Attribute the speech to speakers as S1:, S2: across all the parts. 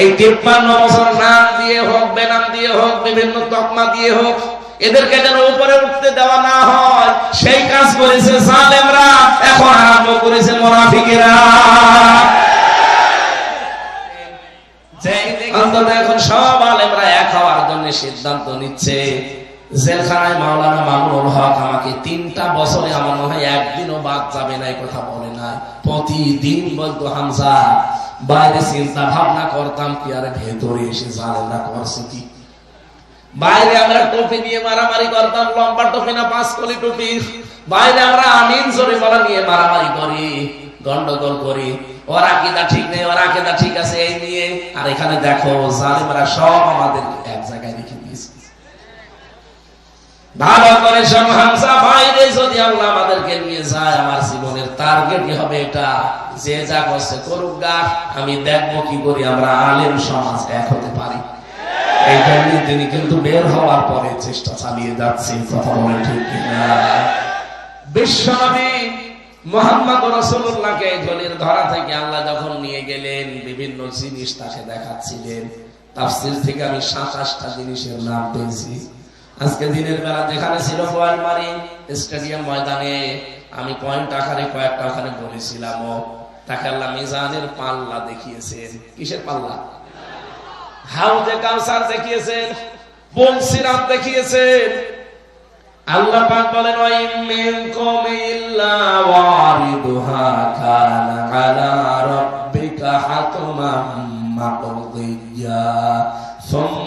S1: এই তিপ্পান্ন বছর নাম দিয়ে হোক, বেনাম দিয়ে হোক, বিভিন্ন তকমা দিয়ে হোক, এদেরকে যেন উপরে উঠতে দেওয়া না হয়, সেই কাজ করেছে সালেমরা, এখন আরম্ভ করেছে মোনাফিকেরা। প্রতিদিন বলতো, হামজা বাইরে চিন্তা ভাবনা করতাম কি, আর ভেতরে এসে জানেন করছে কি? বাইরে আমরা টুপি নিয়ে মারামারি করতাম, লম্বা টুপি না পাঁচ কলি টুপি। বাইরে আমরা আমিন জোরে বলা নিয়ে মারামারি করি, গন্ডগোল করি। ওর আকিদা ঠিক নেই, ওর আকিদা ঠিক আছে, এই নিয়ে। আর এখানে দেখো, জালিমরা সব আমাদের এক জায়গায় রেখে দিয়েছে। ভালো করে সংহাংসা বাইরে টার্গেট হবে এটা? যে যা করছে করুক গা, আমি দেখব কি করি, আমরা আলেম সমাজ এক হতে পারি। এই জন্য তিনি কিন্তু বের হওয়ার পরে চেষ্টা চালিয়ে যাচ্ছেন, কথা বলে ঠিক কিনা? বিশ্বনবী মোহাম্মদ রসুল্লাহকে জলির ধরা থেকে আল্লাহ যখন নিয়ে গেলেন, বিভিন্ন জিনিস তাকে দেখাচ্ছিলেন। তাফসির থেকে আমি সাতাশটা জিনিসের নাম পেয়েছি। আজকে দিনের বেলা যেখানে ছিল গোয়ালমারি স্টেডিয়াম ময়দানে আমি পয়েন্ট আকারে কয়েকটা ওখানে বলেছিলাম তাকে আল্লাহ মিজানের পাল্লা দেখিয়েছেন। কিসের পাল্লা? হাউজে কাউসার দেখিয়েছেন, বংশিরাম দেখিয়েছেন। আল্লাহ পাক বলেন মিনকুম ইল্লা ওয়ারিদুহা কানা আলা রাব্বিকা মাকদিয়া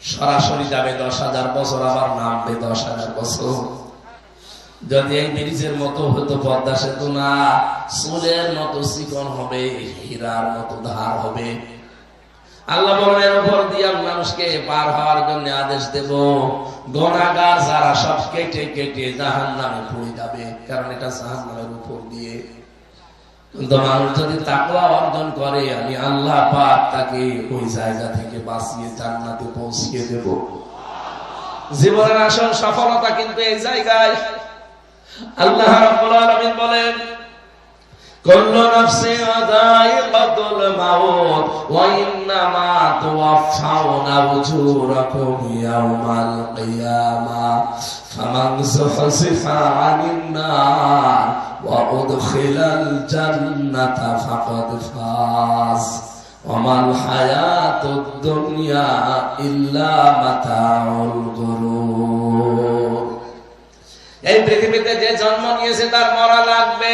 S1: সরাসরি যাবে দশ হাজার বছর, আবার নামবে দশ হাজার বছর। যদি এই ব্রিজের মতো হতো পদ্মা সেতু না চুলের মতো চিকন হবে, হীরার মতো ধার হবে। আল্লাহ বলেন উপর দিয়ে মানুষকে পার হওয়ার জন্য আদেশ দেব। গোনাগার যারা সব কেটে কেটে জাহান নামে পড়ে যাবে, কারণ এটা জাহান নামের উপর দিয়ে। কিন্তু মানুষ যদি তাকওয়া অর্জন করে, আমি আল্লাহ পাক তাকে ওই জায়গা থেকে বাঁচিয়ে জান্নাতে পৌঁছিয়ে দেব। জীবনের আসল সফলতা কিন্তু এই জায়গায়। আল্লাহ রাব্বুল আলামিন বলেন كل نفس ذائقة الموت وإنما توفون أجوركم يوم القيامة فمن زحزح عن النار وأدخل الجنة فقد فاز وما الحياة الدنيا إلا متاع الغرور এই পৃথিবীতে যে জন্ম নিয়েছে তার মরা লাগবে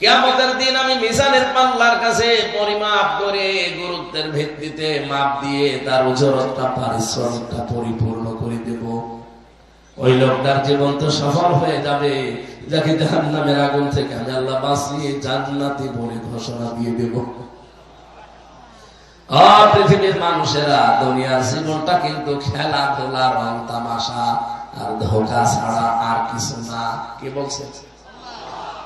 S1: কেমতের দিন আমি মিজানের পাল্লার কাছে পরিমাপ করে গুরুত্বের ভিত্তিতে মাপ দিয়ে তার ওজরতটা পারিশ্রমিকটা পরিপূর্ণ করে দেব। ওই লোকটার জীবন তো সফল হয়ে যাবে, যাকে জাহান্নামের আগুন থেকে আমি আল্লাহ বাঁচিয়ে জান্নাতি বলে ঘোষণা দিয়ে দেব। পৃথিবীর মানুষেরা দুনিয়ার জীবনটা কিন্তু খেলাধুলা রং তামাশা আর ধোকা ছাড়া আর কিছু না। কে বলছে?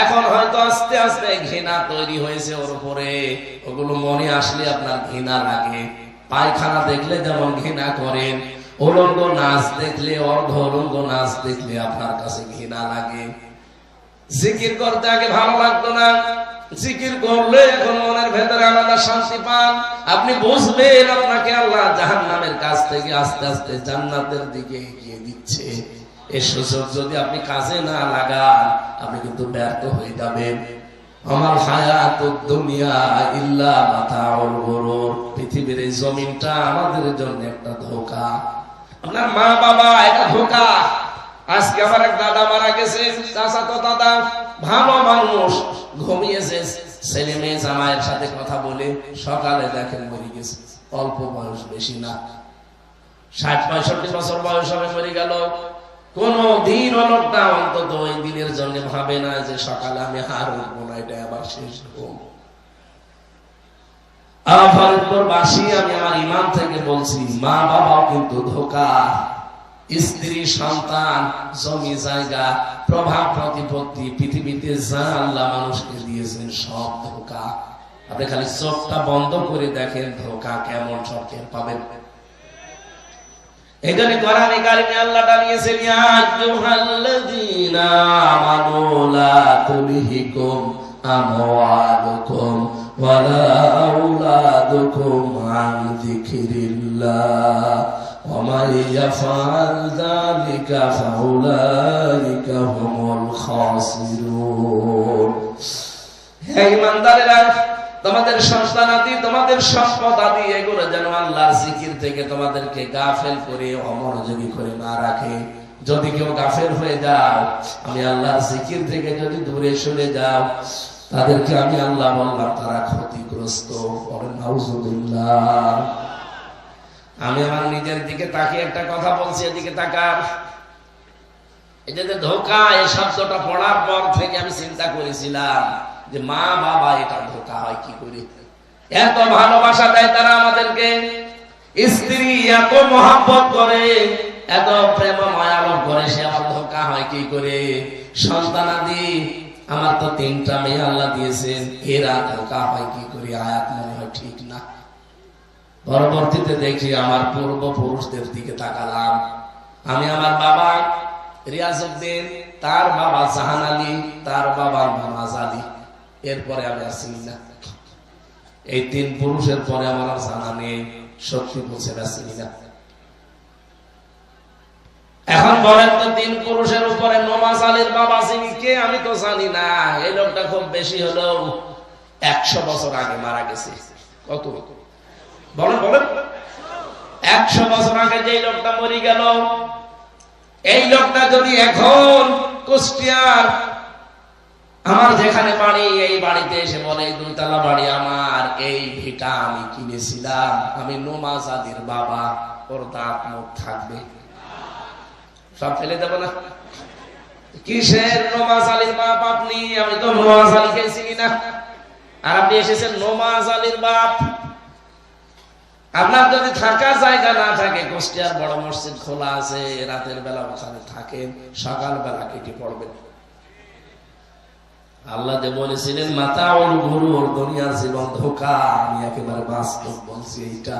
S1: এখন হয়তো আস্তে আস্তে ঘৃণা তৈরি হয়েছে ওর উপরে। ওগুলো মনে আসলে আপনার ঘৃণা লাগে। পায়খানা দেখলে যেমন ঘৃণা করেন উলঙ্গ নাচ দেখলে, অর্ধ উলঙ্গ নাচ দেখলে আপনার কাছে ঘৃণা লাগে। জিকির করতে আগে ভালো লাগতো না। জিকির করলে এখন মনের ভেতরে আলাদা শান্তি পান। আপনি বুঝবেন আপনাকে আল্লাহ জাহান নামের কাছ থেকে আস্তে আস্তে জান্নাতের দিকে এগিয়ে দিচ্ছে। এই সুযোগ যদি আপনি কাজে না লাগান, আপনি কিন্তু ব্যর্থ হয়ে যাবেন। আমার হায়াত দুনিয়া ইল্লা মাতাউল গুরুর। পৃথিবীর এই জমিনটা আমাদের জন্য একটা ধোকা। আপনার মা বাবা একটা ধোকা। আজকে আমার এক দাদা মারা গেছে, চাচা তো দাদা ভালো মানুষ। ঘুমিয়েছে ছেলে মেয়ে জামাইয়ের সাথে কথা বলে সকালে দেখেন মরে গেছে। অল্প বয়স, বেশি না। ষাট, পঁয়ষট্টি বছর বয়স হবে, মরে গেল। কোন দিন অন্তত ওই দিনের জন্য ভাবে না যে সকালে আমি হার উঠবো না এটা আবার শেষ স্ত্রী, সন্তান, জমি, জায়গা, প্রভাব, প্রতিপত্তি, পৃথিবীতে সব ধোকা। চোখটা বন্ধ করে দেখেন ধোকা কেমন সব পাবেন। জন্য কোরআনে কারিমে আল্লাহ টানিয়েছেন ইয়া আইয়ুহাল্লাযীনা আমানু লা তুলহিকুম আমওয়ালুকুম ওয়ালা আওলাদুকুম আন যিকরিল্লাহ। ওয়া মান ইয়াফআল যালিকা ফাউলাইকা হুমুল খাসিরুন। হে ইমানদারেরা তোমাদের সন্তান আদি, তোমাদের সম্পদ আদি, এগুলো যেন আল্লাহর জিকির থেকে তোমাদেরকে গাফেল করে অমনোযোগী করে না রাখে। যদি কেউ গাফেল হয়ে যাও, আমি আল্লাহর জিকির থেকে যদি দূরে সরে যাও, তাদেরকে আমি আল্লাহ বললাম তারা ক্ষতিগ্রস্ত। আমি আমার নিজের দিকে তাকিয়ে একটা কথা বলছি, এদিকে তাকার এই যে ধোকা, এই শব্দটা পড়ার পর থেকে আমি চিন্তা করেছিলাম। যে মা বাবা এটা ধোকা হয়, কি করে? এত ভালোবাসা দেয় তারা আমাদেরকে। স্ত্রী এত মহাব্বত করে, এত প্রেম মায়ালভ করে, সে আমার ধোকা হয়, কি করে? সন্তানাদি আমার তো তিনটা মেয়ে আল্লাহ দিয়েছেন, এরা ধোকা হয়, কি করে? আয়াত মনে হয় ঠিক না। পরবর্তীতে দেখি আমার পূর্বপুরুষদের দিকে তাকালাম। আমি আমার বাবা রিয়াজ উদ্দিন তার বাবা জাহান আলী, তার বাবা নামাজ আলী। এরপরে আমি আর না। এই তিন পুরুষের পরে আমার আর জানা নেই, সত্যি বলছে না না। এখন বলেন তো তিন পুরুষের উপরে নমাজ আলীর বাবা চিনি কে আমি তো জানি না। এই লোকটা খুব বেশি হলো একশো বছর আগে মারা গেছে। কত? বলেন বলেন। একশো বছর আগে যে লোকটা মরি গেল, এই লোকটা যদি এখন কুষ্টিয়ার আমার যেখানে বাড়ি, এই বাড়িতে এসে বলে দুইতলা বাড়ি আমার, এই ভিটা আমি কিনেছিলাম। আমি নোমাজ আদির বাবা, ওর দাঁত মুখ থাকবে। সব ফেলে দেবো না। কিসের নোমাজ আলীর বাপ আপনি? আমি তো নোমাজ না আর আপনি এসেছেন নোমাজ আলীর বাপ। আপনার যদি থাকার জায়গা না থাকে, কুষ্টিয়ার বড় মসজিদ খোলা আছে, রাতের বেলা ওখানে থাকেন সকাল বেলা কেটে পড়বেন। আল্লাহ যে বলেছিলেন মাতা ওর গুরু ওর দুনিয়ার জীবন ধোকা আমি একেবারে বাস্তব বলছি এইটা।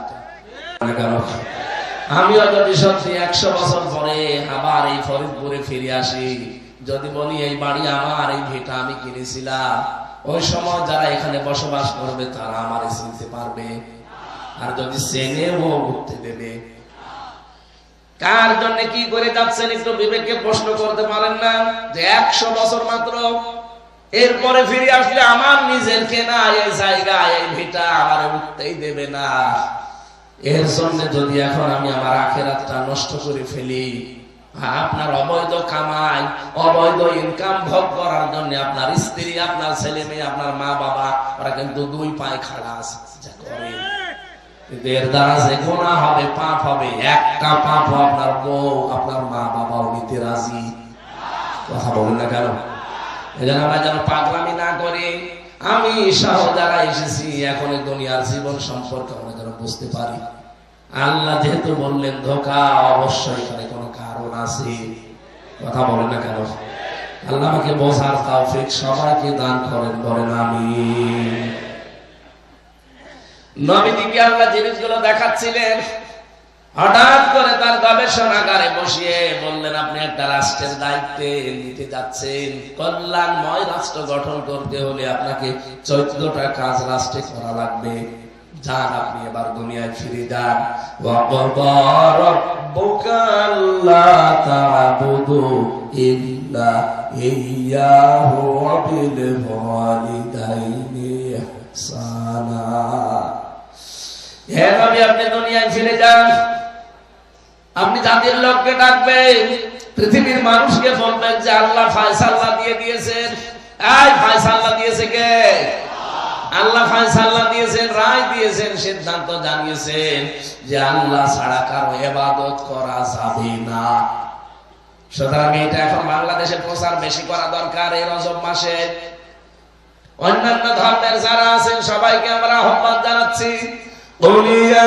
S1: আমিও যদি সত্যি একশো বছর পরে আবার এই ফরিদপুরে ফিরে আসি, যদি বলি, এই বাড়ি আমার, এই ভিটা আমি কিনেছিলাম। ওই সময় যারা এখানে বসবাস করবে, তারা আমার চিনতে পারবে। আর যদি চেনেও উঠতে দেবে। কার জন্য কি করে যাচ্ছেন, একটু বিবেককে প্রশ্ন করতে পারেন না? যে একশো বছর মাত্র এরপরে ফিরে আসলে আমার নিজের কেনা এই জায়গা এই ভিটা আমার উঠতেই দেবে না। এর জন্য যদি এখন আমি আমার আখেরাতটা নষ্ট করে ফেলি, আপনার অবৈধ কামাই, অবৈধ ইনকাম ভোগ করার জন্য আপনার স্ত্রী, আপনার ছেলে মেয়ে, আপনার মা বাবা, ওরা কিন্তু দুই পায়ে খাড়া আছে। এর দ্বারা যে গোনা হবে, পাপ হবে, একটা পাপ আপনার বউ, আপনার মা বাবাও নিতে রাজি। কথা বলেন না কেন? পাগলামি না করে। আমি যারা এসেছি, এখন দুনিয়ার জীবন সম্পর্কে আমরা যেন বুঝতে পারি। আল্লাহ যেহেতু বললেন, ধোকা অবশ্যই এখানে কোনো কারণ আছে। কথা বলেন না কেন? আল্লাহ আমাকে বোঝার তাওফিক সবাইকে দান করেন, বলেন আমি নবীদিকে আল্লাহ জিনিসগুলো দেখাচ্ছিলেন। হঠাৎ করে তার গবেষণাগারে বসিয়ে বললেন, আপনি একটা রাষ্ট্রের দায়িত্বে নিতে যাচ্ছেন। কল্যাণময় রাষ্ট্র গঠন করতে হলে আপনাকে চৈত্রটা কাজ রাষ্ট্রে করা লাগবে। আপনি দুনিয়ায় ফিরে যান। আপনি জাতির লোককে ডাকবেন, পৃথিবীর মানুষকে বলবেন যে আল্লাহ ফায়সাল্লাহ দিয়ে দিয়েছেন। ফায়সাল্লাহ দিয়েছে কে? আল্লাহ ফায়সাল্লাহ দিয়েছেন, রায় দিয়েছেন, সিদ্ধান্ত জানিয়েছেন যে আল্লাহ ছাড়া করা যাবে না। এটা এখন বাংলাদেশে প্রচার বেশি করা দরকার এই রজব মাসে। অন্যান্য ধর্মের যারা আছেন, সবাইকে আমরা আহ্বান জানাচ্ছি। উলিয়া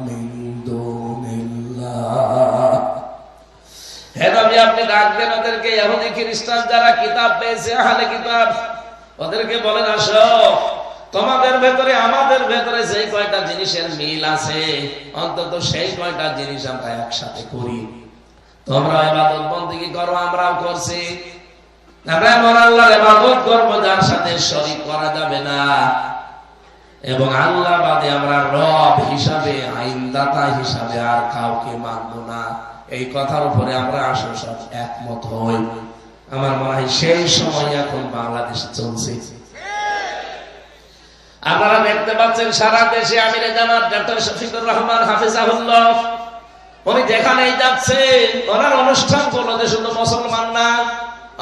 S1: নবী আপনি ডাকবেন, ওদেরকে ইহুদি খ্রিস্টান যারা কিতাব পেয়েছে, আহলে কিতাব, ওদেরকে বলেন, আসো। তোমাদের ভেতরে, আমাদের ভেতরে যে কয়টা জিনিসের মিল আছে, অন্তত সেই কয়টা জিনিস আমরা একসাথে করি। তোমরা ইবাদত বন্দেগী করো, আমরাও করছি। আল্লাহর ইবাদত করব, যার সাথে শরীক করা যাবে না। এবং আল্লাহ বাদে আমরা রব হিসাবে, আইনদাতা হিসাবে আর কাউকে মানবো না। এই কথার উপরে আমরা আসলে সব একমত হই। আমার মনে হয় সেই সময় এখন বাংলাদেশ চলছে। আপনারা দেখতে পাচ্ছেন, সারা দেশে আমিরে জামাত ডক্টর শফিকুর রহমান, হাফিজাহুল্লাহ, উনি যেখানেই যাচ্ছেন, ওনার অনুষ্ঠান করল শুধু মুসলমান না,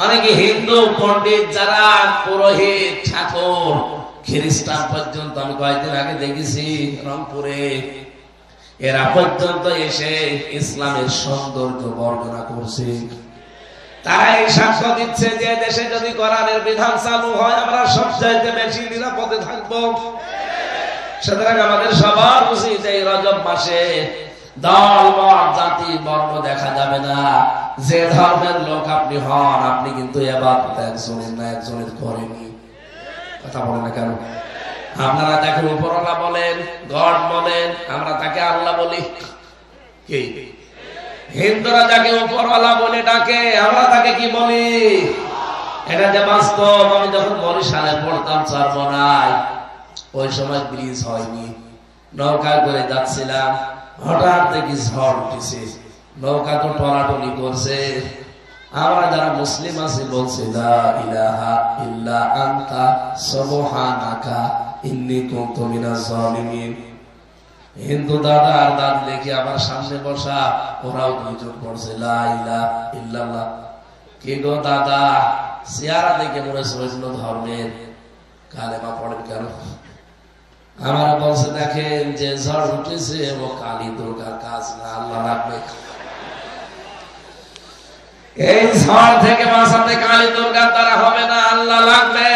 S1: অনেকে হিন্দু পণ্ডিত যারা পুরোহিত, ঠাকুর, খ্রিস্টান পর্যন্ত আমি কয়েকদিন আগে দেখেছি রংপুরে। এরা পর্যন্ত এসে ইসলামের সৌন্দর্য বর্ণনা করছে। তারা এই সাক্ষ্য দিচ্ছে যে দেশে যদি বিধান চালু হয়, আমরা সবচাইতে বেশি নিরাপদে থাকব। সুতরাং আমাদের সবার উচিত এই রজব মাসে দল জাতি, বর্ণ দেখা যাবে না। যে ধর্মের লোক আপনি হন, আপনি কিন্তু এবার একজনের না একজনের করেনি কথা বলে না কেন? আপনারা তাকে উপরওয়ালা বলেন, গড বলেন, আমরা তাকে আল্লাহ বলি। হিন্দুরা যাকে উপরওয়ালা বলে ডাকে, আমরা তাকে কি বলি? এটা যে বাস্তব, আমি যখন বরিশালে পড়তাম চারবনায় ওই সময় ব্রিজ হয়নি। নৌকা করে যাচ্ছিলাম, হঠাৎ দেখি ঝড় উঠেছে। নৌকা তো টলাটলি করছে। আমরা যারা মুসলিম আছি, বলছি ইলাহা ইল্লা আনতা, সুবহানাকা। ইন্নী কুনতু মিনাজ জালিমিন হিন্দু দাদা আর দাদ দেখি আমার সামনে বসা, ওরাও দুইজন পড়ছে, লা ইলাহা ইল্লাল্লাহ। কে গো দাদা? চেহারা দেখে মনে অন্য ধর্মের কালেমা পড়েন কেন? আমার বলছে, দেখেন যে ঝড় উঠেছে, ও কালী দুর্গার কাজ না, আল্লাহ রাখবে। এই ঝড় থেকে বাঁচাতে কালী দুর্গার দ্বারা হবে না, আল্লাহ লাগবে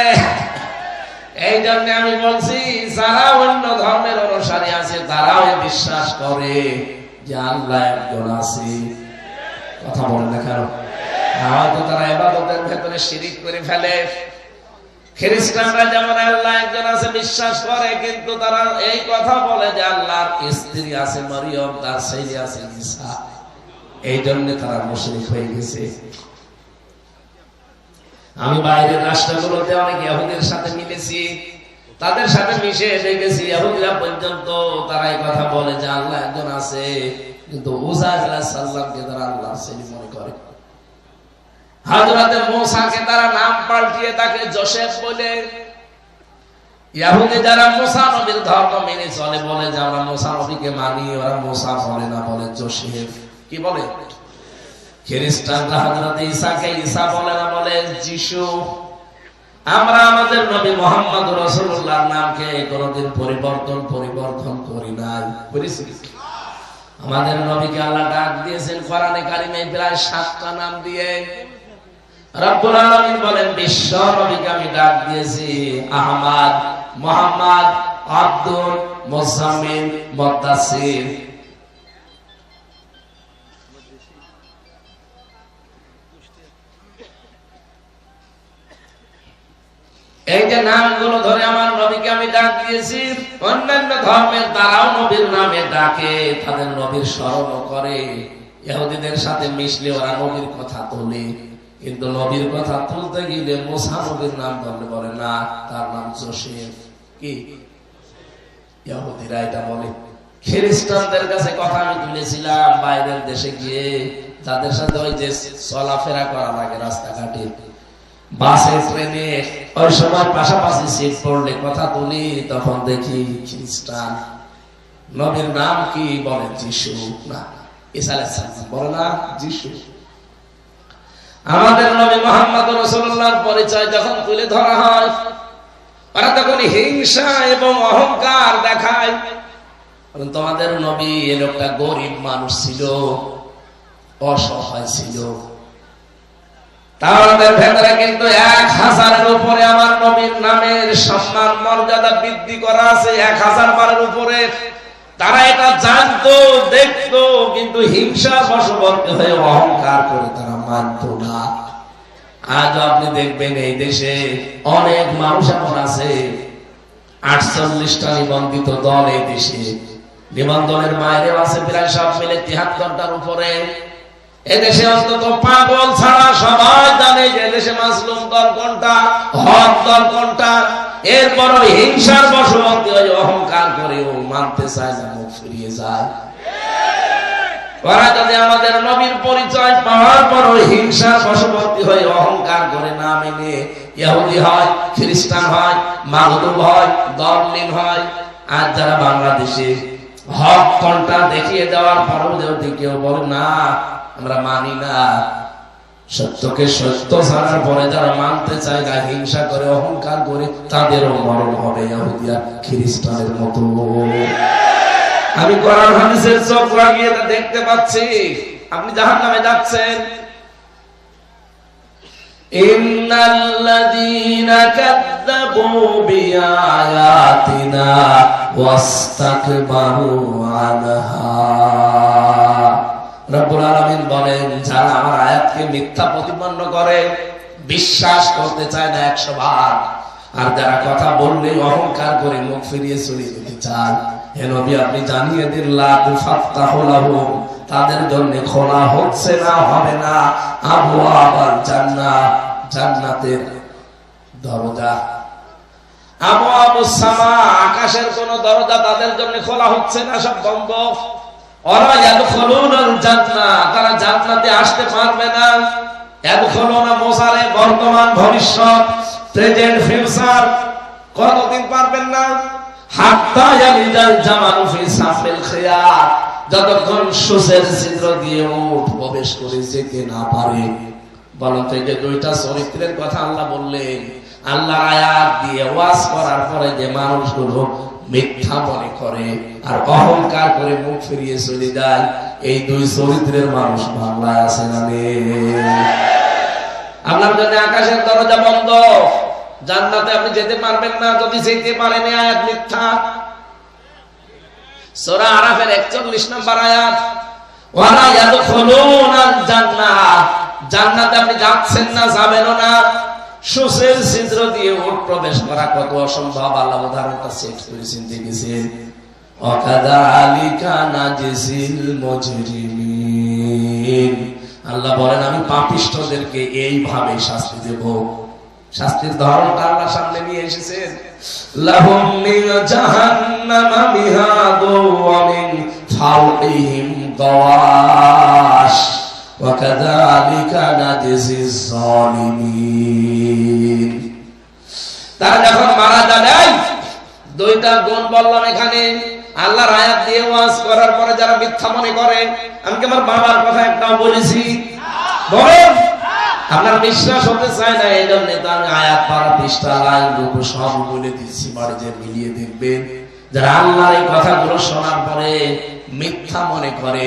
S1: এই জন্য আমি বলছি, যারা অন্য ধর্মের অনুসারী আছে, তারাও বিশ্বাস করে যে আল্লাহ একজন আছে। কথা বলেন না কেন? হয়তো তারা এবাদতের ভেতরে শিরিক করে ফেলে। খ্রিস্টানরা যেমন আল্লাহ একজন আছে, বিশ্বাস করে, কিন্তু তারা এই কথা বলে যে আল্লাহর স্ত্রী আছে মরিয়ম, তার ছেলে আছে এই জন্য তারা মুশরিক হয়ে গেছে। আমি বাইরের রাষ্ট্রগুলোতে অনেক ইহুদের সাথে মিলেছি, তাদের সাথে মিশে দেখেছি ইহুদিরা পর্যন্ত তারা এই কথা বলে যে আল্লাহ একজন আছে, কিন্তু সালামকে তারা আল্লাহর ছেলে মনে করে। মোসাকে তারা নাম পাল্টিয়ে তাকে জোসেফ বলে। ইয়াহুদে যারা মোসা নবীর ধর্ম মেনে চলে, বলে যে আমরা মোসা নবীকে মানি, ওরা মোসা বলে না, বলে জোসেফ। কি বলে? পরিবর্তন পরিবর্তন করি নাই। আমাদের নবীকে আল্লাহ ডাক দিয়েছেন প্রায় সাতটা নাম দিয়ে। বলেন, বিশ্ব নবীকে আমি ডাক দিয়েছি আহমদ, মোহাম্মদ, আব্দুল মুদ্দাসির এই যে নামগুলো ধরে আমার নবীকে আমি ডাক দিয়েছি, অন্যান্য ধর্মের তারাও নবীর নামে ডাকে, তাদের নবীর স্মরণ করে। ইহুদিদের সাথে মিশলে ওরা নবীর কথা তোলে, কিন্তু নবীর কথা তুলতে গেলে মোসা নবীর নাম ধরলে বলে, না, তার নাম জোসেফ। কি? ইহুদিরা এটা বলে। খ্রিস্টানদের কাছে কথা আমি তুলেছিলাম, বাইরের দেশে গিয়ে তাদের সাথে ওই যে চলাফেরা করা লাগে রাস্তাঘাটে বাসে ট্রেনে ওই সময় পাশাপাশি সিট পড়লে কথা তুলি তখন দেখি খ্রিস্টান। নবীর নাম কি বলে? যিশু। না বলে না, যিশু। আমাদের নবী মোহাম্মদ পরিচয় যখন তুলে ধরা হয়, ওরা তখন হিংসা এবং অহংকার দেখায়। তোমাদের নবী এ লোকটা গরিব মানুষ ছিল, অসহায় ছিল। তাদের ভেতরে কিন্তু এক হাজারের উপরে আমার নবীর নামের সম্মান, মর্যাদা বৃদ্ধি করা আছে এক হাজার উপরে। তারা এটা জানতো, দেখতো, কিন্তু হিংসা হয়ে অহংকার করে তারা মানত না। আজ আপনি দেখবেন এই দেশে অনেক মানুষ এমন আছে, আটচল্লিশটা নিবন্ধিত দল এই দেশে। নিবন্ধনের বাইরেও আছে প্রায় সব মিলে তিহাত্তরটার উপরে। এদেশে অন্তত পাগল ছাড়া সবাই জানে যে এদেশে মাসলুম দল কোনটা, হক দল কোনটা এরপর হিংসার হয়ে অহংকার করে ও মানতে চায় না, মুখ ফিরিয়ে যায়। ওরা যদি আমাদের নবীর পরিচয় পাওয়ার পর হিংসার বশবর্তী হয়ে অহংকার করে না মেনে, ইহুদি হয়, খ্রিস্টান হয় মাগদুব হয় দলিন হয়, আর যারা বাংলাদেশে হক কোনটা দেখিয়ে দেওয়ার পরেও যদি কেউ বলে, না আমরা মানি না। সত্যকে সত্য ছাড়ার পরে যারা মানতে চায় না হিংসা করে, অহংকার করে, তাদেরও মরণ হবে খ্রিস্টানের মতো। আমি কোরআন চোখ লাগিয়ে দেখতে পাচ্ছি। আপনি জাহান নামে যাচ্ছেন। ইন্নাল্লাযীনা কাযযাবু আনহা। রব্বুল বলেন, যারা আমার আয়াতকে মিথ্যা প্রতিপন্ন করে, বিশ্বাস করতে চায় না একশো আর যারা কথা বললে অহংকার করে মুখ ফিরিয়ে চলে যেতে নবী, আপনি জানিয়ে দিন তাদের জন্য খোলা হচ্ছে না, হবে না আবু আবার জান্নাত জান্নাতের দরজা। আবু আবু সামা, আকাশের কোন দরজা তাদের জন্য খোলা হচ্ছে না, সব বন্ধ। ওরা জান্নাহ তারা জান্নাতে আসতে পারবে না। ইয়াদখুলুনা বর্তমান ভবিষ্যৎ প্রেজেন্ট ফিউচার কতদিন পারবেন না? হাত্তা ইয়ালিজাল জামালু ফি সাফিল খিয়ার। যতক্ষণ সুসের ছিদ্র দিয়ে উঠ, প্রবেশ করে যেতে না পারে। এই যে দুইটা চরিত্রের কথা আল্লাহ বললেন আল্লাহ আয়াত দিয়ে ওয়াজ করার পরে যে মানুষগুলো মিথ্যা মনে করে আর অহংকার করে মুখ ফিরিয়ে চলে যায়। এই দুই চরিত্রের মানুষ বাংলায় আছে না আপনার জন্য আকাশের দরজা বন্ধ। জান্নাতে আপনি যেতে পারবেন না, যদি যেতে পারেন আয়াত মিথ্যা। সূরা আরাফের 41 নম্বর আয়াত জান্নাহ। জান্নাতে আপনি যাচ্ছেন না, যাবেনও না। সুসের ছিদ্র দিয়ে ওট প্রবেশ করা কত অসম্ভব, আল্লাহ উদাহরণটা সেট করেছেন দেখেছেন অকাদালিকা নাজিসিল মুজরিমিন। আল্লাহ বলেন, আমি পাপিষ্ঠদেরকে এইভাবে শাস্তি দেব। শাস্তির ধরনটা আল্লাহ সামনে নিয়ে এসেছেন। লাহুম মিন জাহান্নামা মিহাদু ওয়া মিন وكذلك نجزي الظالمين তারা যখন মারা যাবে দুইটা গুণ বললাম এখানে আল্লাহর আয়াত দিয়ে ওয়াজ করার পরে যারা মিথ্যা মনে করে আমি কি আমার বাবার কথা একটা বলেছি বলেন আপনার বিশ্বাস হতে চায় না এই জন্য তো আমি আয়াত পারা পৃষ্ঠা লাইন রূপ সব বলে দিচ্ছি বাড়ি যে মিলিয়ে দেখবেন যারা আল্লাহর এই কথাগুলো শোনার পরে মিথ্যা মনে করে।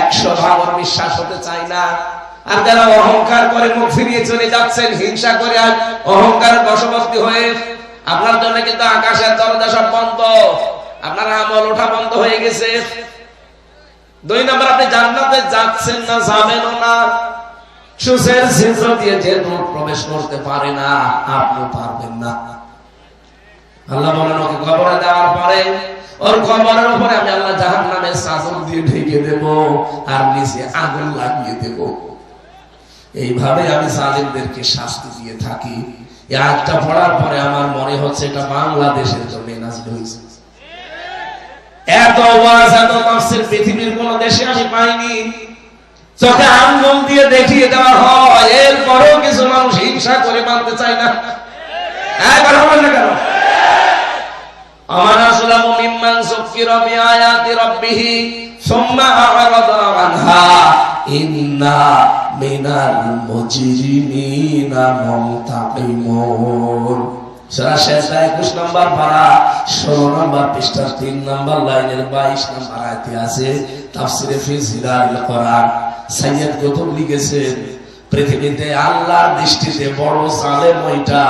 S1: একশো ভাগর বিশ্বাস হতে চায় না। আর যারা অহংকার করে মুখ ফিরিয়ে চলে যাচ্ছেন, হিংসা করে আর অহংকার বশবর্তী হয়ে আপনার জন্য কিন্তু আকাশের দরজা সব বন্ধ। আপনার আমল ওঠা বন্ধ হয়ে গেছে। দুই নম্বর, আপনি জান্নাতে যাচ্ছেন না, যাবেনও না। সুসের ছিদ্র দিয়ে যে দূর প্রবেশ করতে পারে না আপনি পারবেন না। আল্লাহ বলেন, ওকে কবরে দেওয়ার পরে, ওর কবরের উপরে আমি আল্লাহ জাহান নামে চাদর দিয়ে ঢেকে দেব, আর নিচে আগুন লাগিয়ে দেব। এইভাবে আমি জালিমদেরকে শাস্তি দিয়ে থাকি। এই আজটা পড়ার পরে আমার মনে হচ্ছে এটা বাংলাদেশের জন্য নাজিল হয়েছে। এত ওয়াজ, এত তাফসীর পৃথিবীর কোন দেশে আমি পাইনি। চোখে আঙ্গুল দিয়ে দেখিয়ে দেওয়া হয়, এরপরেও কিছু মানুষ হিংসা করে মানতে চায় না। হ্যাঁ কথা বলেন না কেন? আমার আসলামু মিম্মান সুম্মা আ'রাদা আনহা। ইন্না মিনাল মুজরিমিনা মুনতাকিমুন। সূরা শেষা 21 নম্বর পারা 16 নম্বর পৃষ্ঠা 3 নম্বর লাইনের 22 নম্বর আয়াতে আছে, তাফসিরে ফি কোরআন। লিখেছেন পৃথিবীতে আল্লাহর দৃষ্টিতে বড় জালেম ওইটা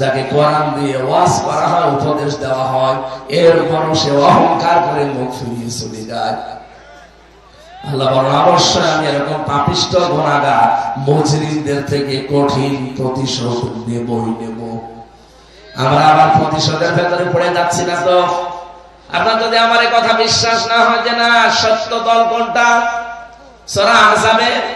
S1: যাকে কোরআন দিয়ে ওয়াজ করা হয়, উপদেশ দেওয়া হয়। এরপরও সে অহংকার করে মুখ ফিরিয়ে চলে যায়। আল্লাহ বলেন অবশ্যই আমি এরকম পাপিষ্ট গুণাগার মজরিমদের থেকে কঠিন প্রতিশোধ নেবই নেব। আমরা আবার প্রতিশোধের ভেতরে পড়ে যাচ্ছি না তো? আপনার যদি আমার কথা বিশ্বাস না হয় যে না, সত্য দল কোনটা? সরা আহজাবের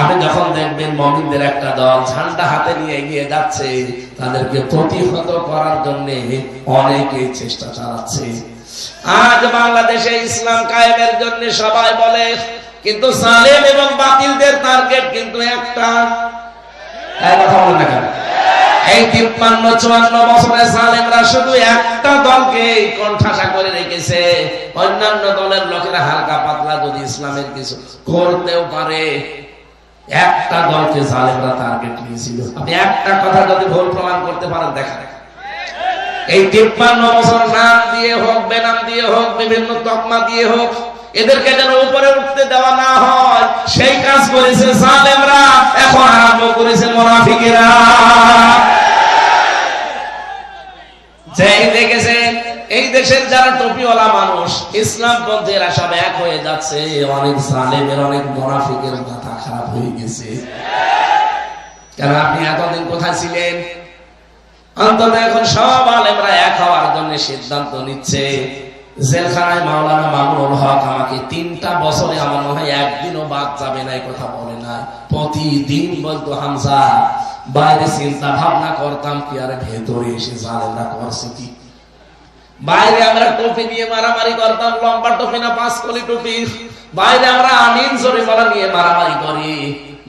S1: আপনি যখন দেখবেন মমিনদের একটা দল ঝান্ডা হাতে নিয়ে এগিয়ে যাচ্ছে, তাদেরকে প্রতিহত করার জন্য অনেকে চেষ্টা চালাচ্ছে। আজ বাংলাদেশে ইসলাম কায়েমের জন্য সবাই বলে, কিন্তু সালেম এবং বাতিলদের টার্গেট কিন্তু একটা। কথা বলেন না কেন? এই তিপ্পান্ন, চুয়ান্ন বছরে সালেমরা শুধু একটা দলকে কণ্ঠাসা করে রেখেছে। অন্যান্য দলের লোকেরা হালকা পাতলা যদি ইসলামের কিছু করতেও পারে একটা দলকে জালেমরা টার্গেট নিয়েছিল। আপনি একটা কথা যদি ভুল প্রমাণ করতে পারেন, দেখা এই তিপ্পান্ন বছর নাম দিয়ে হোক, বেনাম দিয়ে হোক, বিভিন্ন তকমা দিয়ে হোক, এদেরকে যেন উপরে উঠতে দেওয়া না হয়, সেই কাজ করেছে জালেমরা, এখন আরম্ভ করেছে মোনাফিকেরা। যেই দেখেছেন এই দেশের যারা টপিওয়ালা মানুষ, ইসলাম পন্থীরা সব এক হয়ে যাচ্ছে, অনেক জালেমের, অনেক মোনাফিকের মাথা খারাপ হয়ে গেছে। কেন আপনি এতদিন কোথায় ছিলেন? অন্তত এখন সব আলেমরা এক হওয়ার জন্য সিদ্ধান্ত নিচ্ছে। জেলখানায় মাওলানা মামুনুল হক আমাকে তিনটা বছরে আমার মনে হয় একদিনও বাদ যাবে না কথা বলে না। প্রতিদিন বলতো, হামজা, বাইরে চিন্তা ভাবনা করতাম কি, আর ভেতরে এসে জালেমরা করছে কি? বাইরে আমরা টুপি নিয়ে মারামারি করতাম, লম্বা টুপি না, পাঁচ কলি টুপি। বাইরে আমরা আমিন জরিমানা নিয়ে মারামারি করি,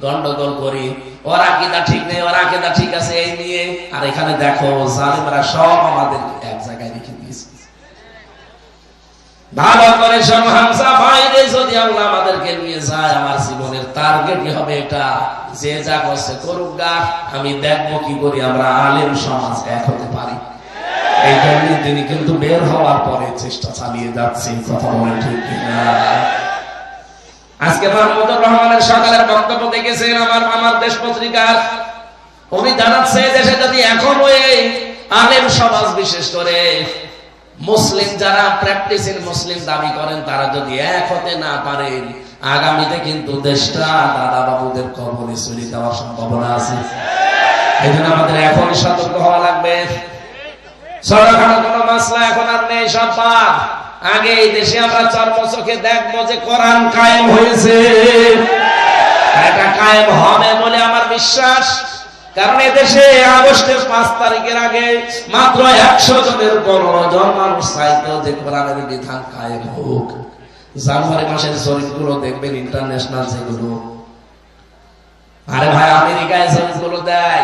S1: গন্ডগোল করি। ওর আকিদা ঠিক নেই, ওর আকিদা ঠিক আছে, এই নিয়ে। আর এখানে দেখো, জালিমরা সব আমাদের এক জায়গায় রেখে দিয়েছে। ভালো করে সব হামসা বাইরে যদি আল্লাহ আমাদেরকে নিয়ে যায়, আমার জীবনের টার্গেটই হবে এটা। যে যা করছে করুক গা, আমি দেখব কি করি আমরা, আলেম সমাজ এক হতে পারি। এই জন্য তিনি কিন্তু বের হওয়ার পরে চেষ্টা চালিয়ে যাচ্ছে কথা বলেন ঠিক কিনা? আজকে মাহমুদুর রহমানের সকালের বক্তব্য দেখেছেন আমার আমার দেশ পত্রিকার উনি জানাচ্ছে, দেশে যদি এখন ওই আলেম সমাজ বিশেষ করে মুসলিম যারা প্র্যাকটিসিং মুসলিম দাবি করেন, তারা যদি এক হতে না পারেন, আগামীতে কিন্তু দেশটা দাদা বাবুদের কবরে চলে যাওয়ার সম্ভাবনা আছে। এই জন্য আমাদের এখন সতর্ক হওয়া লাগবে। ছোটখাটো কোনো মাসলা এখন আর নেই সব বাদ আগে এই দেশে আমরা চার বছরকে দেখব যে কোরআন কায়েম হয়েছে। এটা কায়েম হবে বলে আমার বিশ্বাস। কারণ এদেশে আগস্টের পাঁচ তারিখের আগে মাত্র একশো জনের পনেরো জন মানুষ চাইতো যে কোরআনের বিধান কায়েম হোক। জানুয়ারি মাসের শরীরগুলো দেখবেন ইন্টারন্যাশনাল যেগুলো। আরে ভাই, আমেরিকায় শরীরগুলো দেয়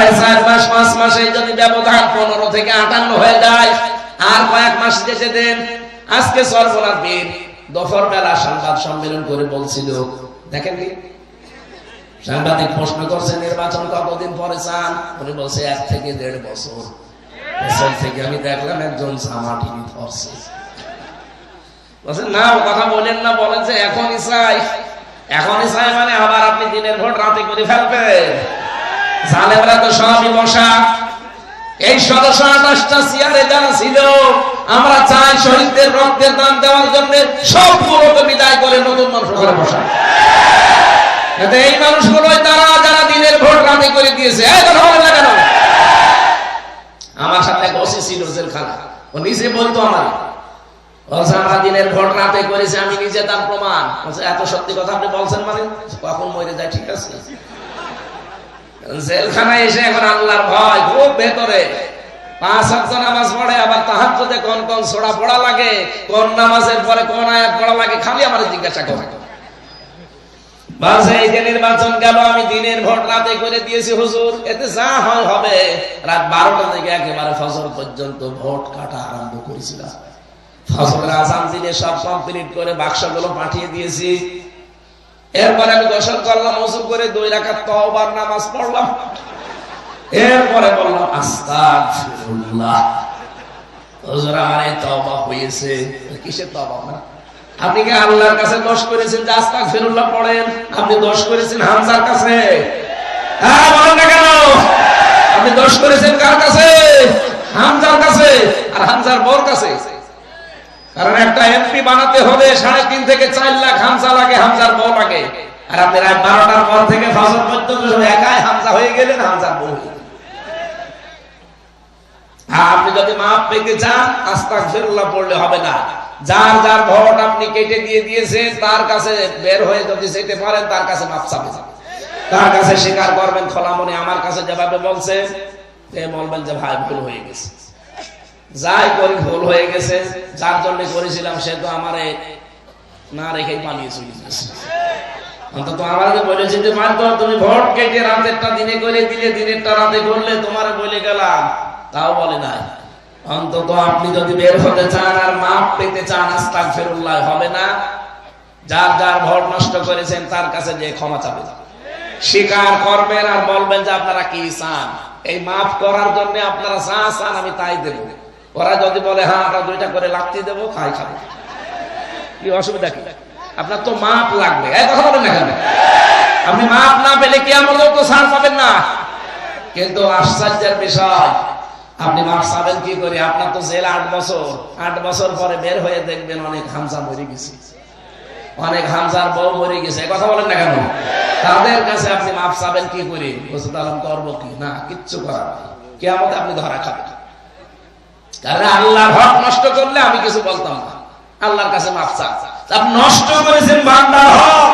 S1: সাড়ে চার মাস, পাঁচ মাসে যদি ব্যবধান পনেরো থেকে আটান্ন হয়ে যায়, আর কয়েক মাস যেতে দেন। আজকে বীর দফর বেলা সংবাদ সম্মেলন করে বলছিল, দেখেন কি? সাংবাদিক প্রশ্ন করছে, নির্বাচন কতদিন পরে চান? উনি বলছে, এক থেকে দেড় বছর। থেকে আমি দেখলাম একজন টিভি ধরছে। বলছে, না, ও কথা বলেন না, বলেন যে এখনই চাই। এখনই চাই মানে আবার আপনি দিনের ভোট রাতে করে ফেলবেন। জালেমরা তো সবই বসা। এই সদস্য আঠাশটা চেয়ারে যারা ছিল, আমরা চাই শহীদদের রক্তের দান দেওয়ার জন্য সবগুলোকে বিদায় করে নতুন মানুষ করে বসা। এই মানুষগুলোই তারা যারা দিনের ভোট রাতে করে দিয়েছে আমার সাথে এক ওসি ছিল জেলখানা। ও নিজে বলতো আমার আমরা দিনের ভোট রাতে করেছি, আমি নিজে তার প্রমাণ। এত সত্যি কথা আপনি বলছেন মানে? কখন মরে যায়, ঠিক আছে। জেলখানায় এসে এখন আল্লাহর ভয়, খুব ভেতরে। পাঁচ হাজার নামাজ পড়ে, আবার তাহার যদি কোন কোন ছোড়া পড়া লাগে, কোন নামাজের পরে কোন আয়াত পড়া লাগে, খালি আমার জিজ্ঞাসা করে। বাসে এই যে নির্বাচন গেল, আমি দিনের ভোট রাতে করে দিয়েছি, হুজুর, এতে যা হয় হবে। রাত বারোটা থেকে একেবারে পর্যন্ত ভোট কাটা আরম্ভ করেছিলাম। ফজরের আসাম দিনে সব কমপ্লিট করে বাক্সগুলো পাঠিয়ে দিয়েছি। এরপরে আমি গোসল করলাম ওসুল করে দুই রাখার তওবার নামাজ পড়লাম। এরপরে বললাম, আস্তাগফিরুল্লাহ। তওবা হয়েছে। কিসের তওবা আপনি কি আল্লাহর কাছে দোষ করেছেন যে আস্তাগফিরুল্লাহ পড়েন? আপনি দোষ করেছেন হামজার কাছে। হ্যাঁ বলেন না কেন? আপনি দোষ করেছেন কার কাছে? হামজার কাছে। আর হামজার বোর কাছে। কারণ একটা এমপি বানাতে হলে সাড়ে তিন থেকে চার লাখ হামজা লাগে, হামজার বউ লাগে। আর আপনি রাত বারোটার পর থেকে ফসল পর্যন্ত একাই হয়ে গেলেন বউ। আপনি যদি মাপ পড়লে হবে না। যার যার ভোট আপনি কেটে দিয়ে দিয়েছেন, তার কাছে বের হয়ে যদি যেতে পারেন, তার কাছে মাপ চাপে তার কাছে স্বীকার করবেন, খোলা মনে আমার কাছে যেভাবে বলছে বলবেন যে ভাই, ভুল হয়ে গেছে। যাই করি, ভুল হয়ে গেছে। যার জন্য করেছিলাম, সে তো আমারে না রেখেই পালিয়ে চলে গেছে। অন্তত আমাকে মানতো তুমি ভোট কেটে রাতেরটা দিনে করে দিলে, দিনেরটা রাতে করলে তোমার বলে গেলাম। তাও বলে নাই। অন্তত আপনি যদি বের হতে চান আর মাপ পেতে চান আস্তাক ফেরুল্লাহ হবে না। যার যার ভোট নষ্ট করেছেন, তার কাছে যে ক্ষমা চাবে। স্বীকার করবেন আর বলবেন যে, আপনারা কি চান? এই মাফ করার জন্য আপনারা যা চান, আমি তাই দেব। ওরা যদি বলে হ্যাঁ আমরা দুইটা করে লাত্তি দেবো, খাই খাব। কি অসুবিধা কি? আপনার তো মাপ লাগবে। এই কথা বলেন না আপনি মাপ না পেলে কি আমার তো ছাড় পাবেন না। কিন্তু আশ্চর্যের বিষয়, আপনি মাপ চাবেন কি করে? আপনার তো জেল আট বছর। আট বছর পরে বের হয়ে দেখবেন অনেক হামজা মরে গেছে। অনেক হামজার বউ মরে গেছে। কথা বলেন না কেন? তাদের কাছে আপনি মাপ চাবেন কি করে? আলম করব কি? না, কিচ্ছু করার কেমন আপনি ধরা খাবেন। কারণ আল্লাহর হক নষ্ট করলে আমি কিছু বলতাম না। আল্লাহর কাছে মাফ চান আপনি নষ্ট করেছেন বান্দার হক।